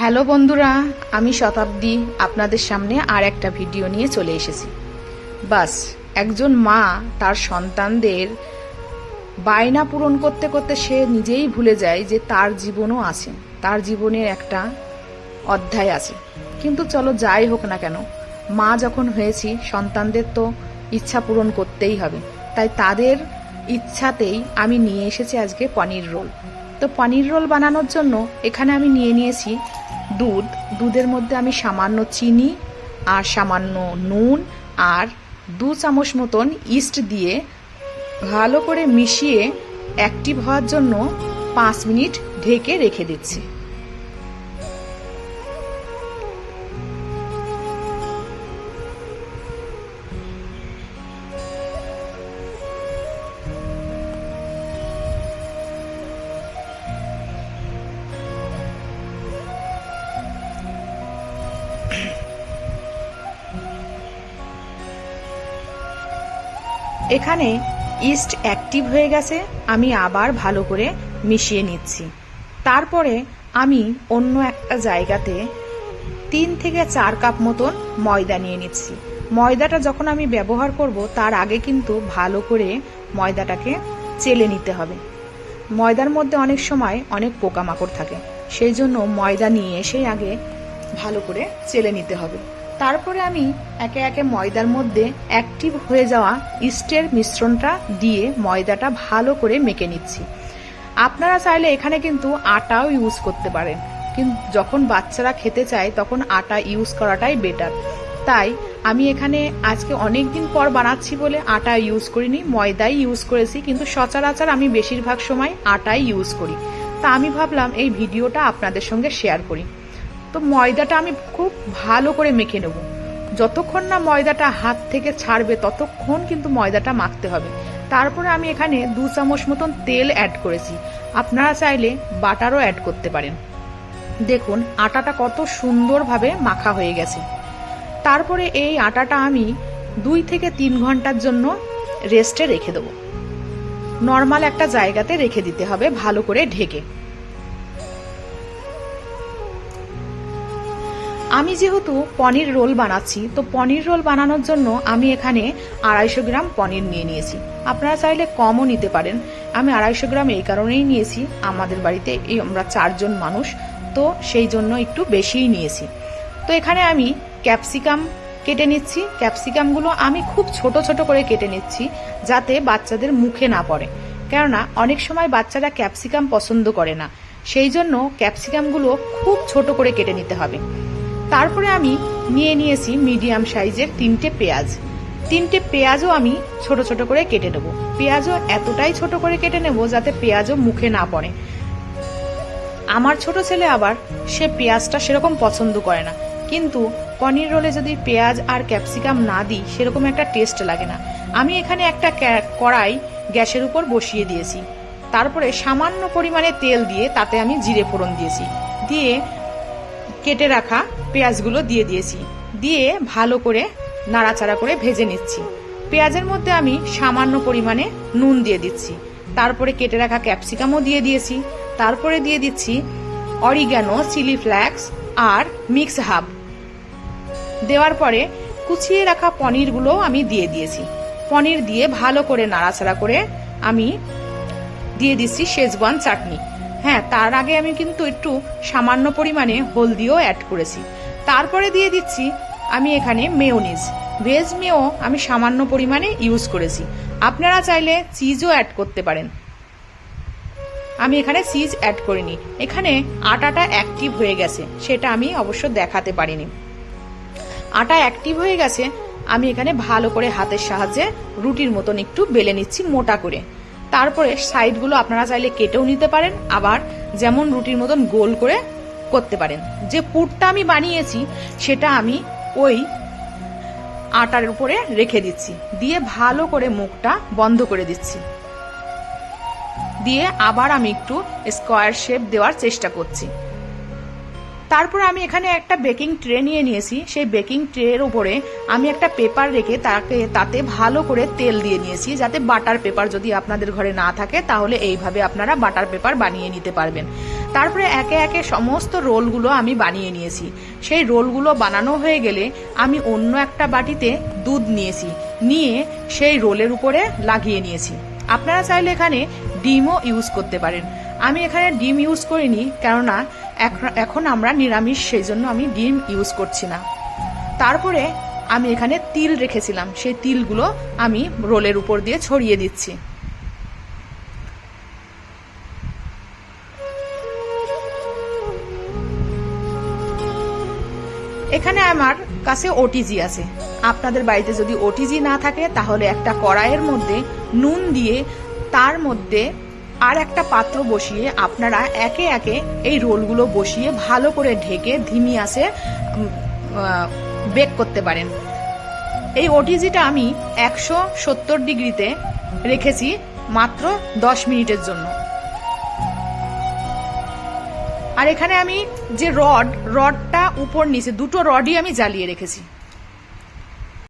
Hello বন্ধুরা, আমি শতাব্দী আপনাদের সামনে আর একটা ভিডিও নিয়ে চলে এসেছি। বাস, একজন মা তার সন্তানদের বায়না পূরণ করতে করতে সে নিজেই ভুলে যায় যে তার জীবনও আছে, তার জীবনের একটা অধ্যায় আছে। কিন্তু চলো যাই হোক না কেন, মা যখন হয়েছি, সন্তানদের তো ইচ্ছা পূরণ করতেই হবে। তাই তাদের ইচ্ছাতেই আমি নিয়ে এসেছি আজকে পনির রোল। তো পনির রোল বানানোর জন্য এখানে আমি নিয়ে নিয়েছি দুধ। দুধের মধ্যে আমি সামান্য চিনি আর সামান্য নুন আর দু চামচ মতন ইস্ট দিয়ে ভালো করে মিশিয়ে অ্যাক্টিভ হওয়ার জন্য পাঁচ মিনিট ঢেকে রেখে দিচ্ছি। এখানে ইস্ট অ্যাক্টিভ হয়ে গেছে, আমি আবার ভালো করে মিশিয়ে নিচ্ছি। তারপরে আমি অন্য একটা জায়গাতে তিন থেকে চার কাপ মতন ময়দা নিয়ে নিচ্ছি। ময়দাটা যখন আমি ব্যবহার করব, তার আগে কিন্তু ভালো করে ময়দাটাকে চেলে নিতে হবে। ময়দার মধ্যে অনেক সময় অনেক পোকামাকড় থাকে, সেই জন্য ময়দা নিয়ে এসেই আগে ভালো করে চেলে নিতে হবে। তারপরে আমি একে একে ময়দার মধ্যে অ্যাক্টিভ হয়ে যাওয়া ইস্টের মিশ্রণটা দিয়ে ময়দাটা ভালো করে মেখে নিচ্ছি। আপনারা চাইলে এখানে কিন্তু আটাও ইউজ করতে পারেন। কিন্তু যখন বাচ্চারা খেতে চায়, তখন আটা ইউজ করাটাই বেটার তাই আমি এখানে আজকে অনেক দিন পর বানাচ্ছি বলে আটা ইউজ করিনি, ময়দাই ইউজ করেছি, কিন্তু সচরাচর আমি বেশিরভাগ সময় আটাই ইউজ করি। তা আমি ভাবলাম এই ভিডিওটা আপনাদের সঙ্গে শেয়ার করি। তো ময়দাটা আমি খুব ভালো করে মেখে নেব। যতক্ষণ না ময়দাটা হাত থেকে ছাড়বে, ততক্ষণ কিন্তু ময়দাটা মাখতে হবে। তারপরে আমি এখানে দু চামচ মতন তেল অ্যাড করেছি। আপনারা চাইলে বাটারও অ্যাড করতে পারেন। দেখুন, আটাটা কত সুন্দরভাবে মাখা হয়ে গেছে। তারপরে এই আটাটা আমি দুই থেকে তিন ঘণ্টার জন্য রেস্টে রেখে দেবো। নর্মাল একটা জায়গাতে রেখে দিতে হবে ভালো করে ঢেকে। আমি যেহেতু পনির রোল বানাচ্ছি, তো পনির রোল বানানোর জন্য আমি এখানে আড়াইশো গ্রাম পনির নিয়ে নিয়েছি। আপনারা চাইলে কমও নিতে পারেন। আমি আড়াইশো গ্রাম এই কারণেই নিয়েছি। আমাদের বাড়িতে এই আমরা চারজন মানুষ, তো সেই জন্য একটু বেশিই নিয়েছি। তো এখানে আমি ক্যাপসিকাম কেটে নিচ্ছি। ক্যাপসিকামগুলো আমি খুব ছোট ছোট করে কেটে নিচ্ছি, যাতে বাচ্চাদের মুখে না পড়ে। কেননা, অনেক সময় বাচ্চারা ক্যাপসিকাম পছন্দ করে না। সেই জন্য ক্যাপসিকামগুলো খুব ছোট করে কেটে নিতে হবে। তারপরে আমি নিয়ে নিয়েছি মিডিয়াম সাইজের তিনটে পেঁয়াজ। তিনটে পেঁয়াজও আমি ছোট ছোট করে কেটে নেব। পেঁয়াজও এতটাই ছোট করে কেটে নেব যাতে পেঁয়াজও মুখে না পড়ে। আমার ছোট ছেলে আবার সে পেঁয়াজটা সেরকম পছন্দ করে না। কিন্তু পনির রোলে যদি পেঁয়াজ আর ক্যাপসিকাম না দিই, সেরকম একটা টেস্ট লাগে না। আমি এখানে একটা কড়াই গ্যাসের উপর বসিয়ে দিয়েছি। তারপরে সামান্য পরিমাণে তেল দিয়ে তাতে আমি জিরে ফোড়ন দিয়েছি। দিয়ে কেটে রাখা পেঁয়াজগুলো দিয়ে দিয়েছি। দিয়ে ভালো করে নাড়াচাড়া করে ভেজে নিচ্ছি। পেঁয়াজের মধ্যে আমি সামান্য পরিমাণে নুন দিয়ে দিচ্ছি। তারপরে কেটে রাখা ক্যাপসিকামও দিয়ে দিয়েছি। তারপরে দিয়ে দিচ্ছি অরিগ্যানো চিলি ফ্ল্যাক্স আর মিক্স হাব দেওয়ার পরে কুচিয়ে রাখা পনিরগুলো আমি দিয়ে দিয়েছি। পনির দিয়ে ভালো করে নাড়াচাড়া করে আমি দিয়ে দিচ্ছি শেজওয়ান চাটনি। হ্যাঁ তার আগে আমি কিন্তু একটু সামান্য পরিমাণে হলদিও অ্যাড করেছি। তারপরে দিয়ে দিচ্ছি আমি এখানে মেয়োনিজ। ভেজ মেও আমি সামান্য পরিমাণে ইউজ করেছি। আপনারা চাইলে চিজও অ্যাড করতে পারেন। আমি এখানে চিজ অ্যাড করিনি। এখানে আটাটা অ্যাক্টিভ হয়ে গেছে, সেটা আমি অবশ্য দেখাতে পারিনি। আটা অ্যাক্টিভ হয়ে গেছে, আমি এখানে ভালো করে হাতের সাহায্যে রুটির মতন একটু বেলে নিচ্ছি মোটা করে। তারপরে সাইডগুলো আপনারা চাইলে কেটেও নিতে পারেন, আবার যেমন রুটির মতন গোল করে করতে পারেন। যে পুরটা আমি বানিয়েছি, সেটা আমি ওই আটার উপরে রেখে দিচ্ছি। দিয়ে ভালো করে মুখটা বন্ধ করে দিচ্ছি। দিয়ে আবার আমি একটু স্কোয়ার শেপ দেওয়ার চেষ্টা করছি। তারপর আমি এখানে একটা বেকিং ট্রে নিয়ে নিয়েছি। সেই বেকিং ট্রের উপরে আমি একটা পেপার রেখে তাকে তাতে ভালো করে তেল দিয়ে নিয়েছি, যাতে বাটার পেপার যদি আপনাদের ঘরে না থাকে, তাহলে এইভাবে আপনারা বাটার পেপার বানিয়ে নিতে পারবেন। তারপরে একে একে সমস্ত রোলগুলো আমি বানিয়ে নিয়েছি। সেই রোলগুলো বানানো হয়ে গেলে আমি অন্য একটা বাটিতে দুধ নিয়েছি, নিয়ে সেই রোলের উপরে লাগিয়ে নিয়েছি। আপনারা চাইলে এখানে ডিমও ইউজ করতে পারেন। আমি এখানে ডিম ইউজ করিনি, কেননা এখন আমরা নিরামিষ সেই জন্য আমি ডিম ইউজ করছি না। তারপরে আমি এখানে তিল রেখেছিলাম। সেই তিলগুলো আমি রোলের উপর দিয়ে ছড়িয়ে দিচ্ছি। এখানে আমার কাছে ওটিজি আছে। আপনাদের বাড়িতে যদি ওটিজি না থাকে, তাহলে একটা কড়াইয়ের মধ্যে নুন দিয়ে তার মধ্যে আর একটা পাত্র বসিয়ে আপনারা একে একে এই রোলগুলো বসিয়ে ভালো করে ঢেকে ধিমি আসে বেক করতে পারেন। এই ওটিজিটা আমি একশো সত্তর ডিগ্রিতে রেখেছি মাত্র দশ মিনিটের জন্য। আর এখানে আমি যে রড, রডটা উপর নিচে, দুটো রডই আমি জ্বালিয়ে রেখেছি।